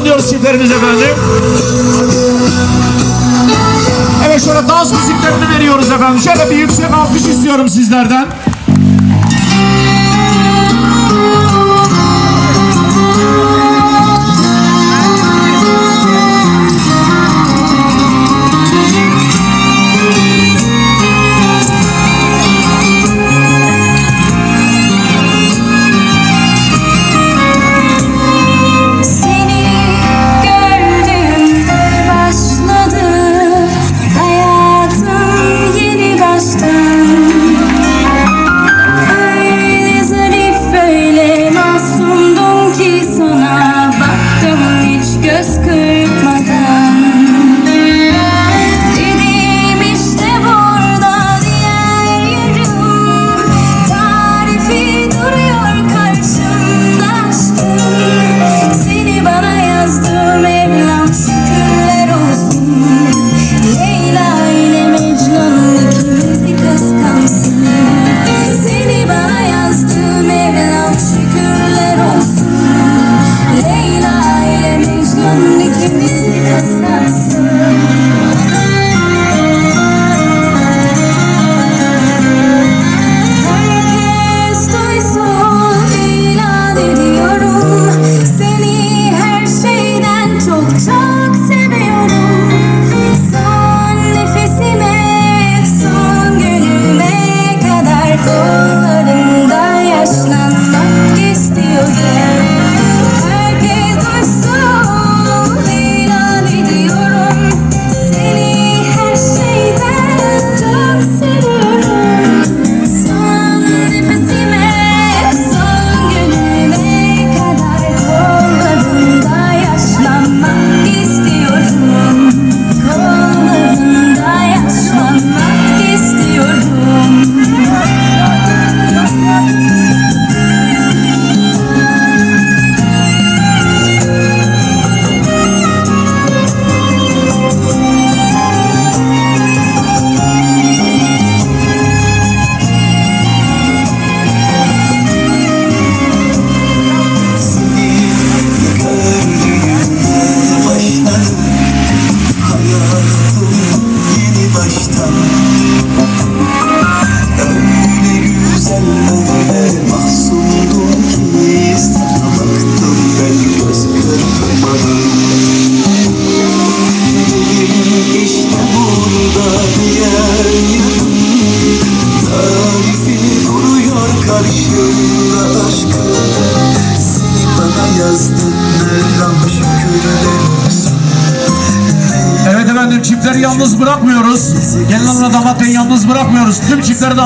katılıyoruz sizlerimiz efendim. Evet şöyle dans müziklerini veriyoruz efendim. Şöyle bir yüksek alkış istiyorum sizlerden. Christmas. hayatım yeni baştan. efendim çiftleri yalnız bırakmıyoruz. Gelin damatları yalnız bırakmıyoruz. Tüm çiftleri de